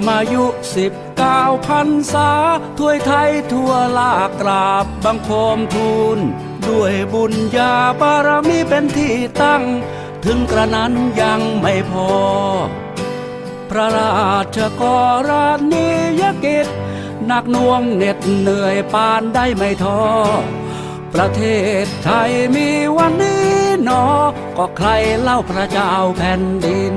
มื่อมายุสิบเก้าพันษาถ้วยไทยทั่วลากราบบังคมทูล ด้วยบุญญาบารมีเป็นที่ตั้ง ถึงกระนั้นยังไม่พอ พระราชกรณียกิจหนักน่วงเหน็ดเหนื่อยปานได้ไม่ท้อประเทศไทยมีวันนี้หนอ ก็ใครเล่าพระเจ้าแผ่นดิน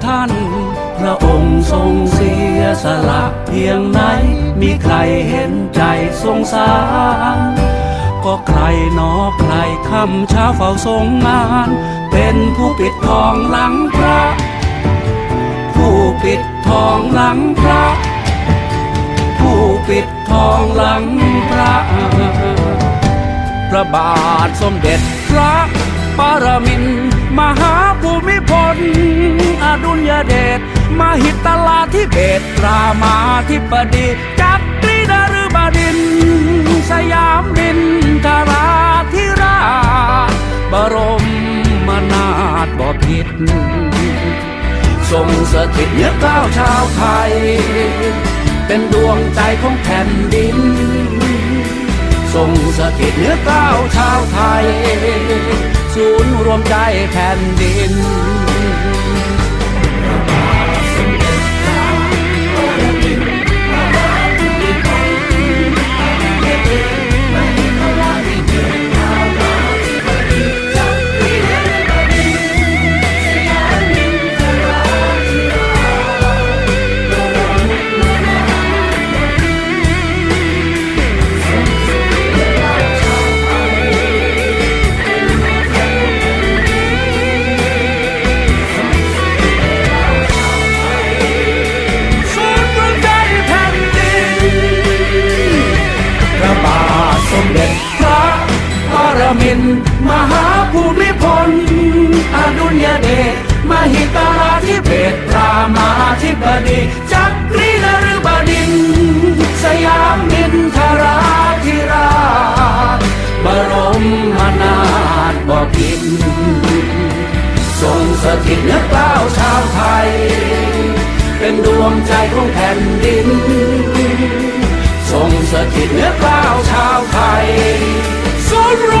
ท่าน พระองค์ทรงเสียสละเพียงไหน มีใครเห็นใจสงสาร ก็ใครนอใครคำเช้าเฝ้าทรงงาน เป็นผู้ปิดทองหลังพระ ผู้ปิดทองหลังพระ ผู้ปิดทองหลังพระพระบาทสมเด็จพระปรมินมหาภูมิพลอดุล มหิตลาธิเบศรามาธิปดีจักรีนฤบดิน สยามดินทราธิราชบรมมนาถบพิตรทรงสถิตเนื้อเกล้าวชาวไทย เป็นดวงใจของแผ่นดิน ทรงสถิตเนื้อเกล้าวชาวไทย ศูนย์รวมใจแผ่นดิน มินมหาภูมิพล อดุลยเดชมหิตราธิเบศรามาธิบดี จักรีนฤบดิน สยามมินทราธิราชบรมมนาถบพิตรทรงสถิตเนื้อเกล้าวชาวไทย เป็นดวงใจของแผ่นดิน ทรงสถิตเนื้อเกล้าวชาวไทยศูนย์ร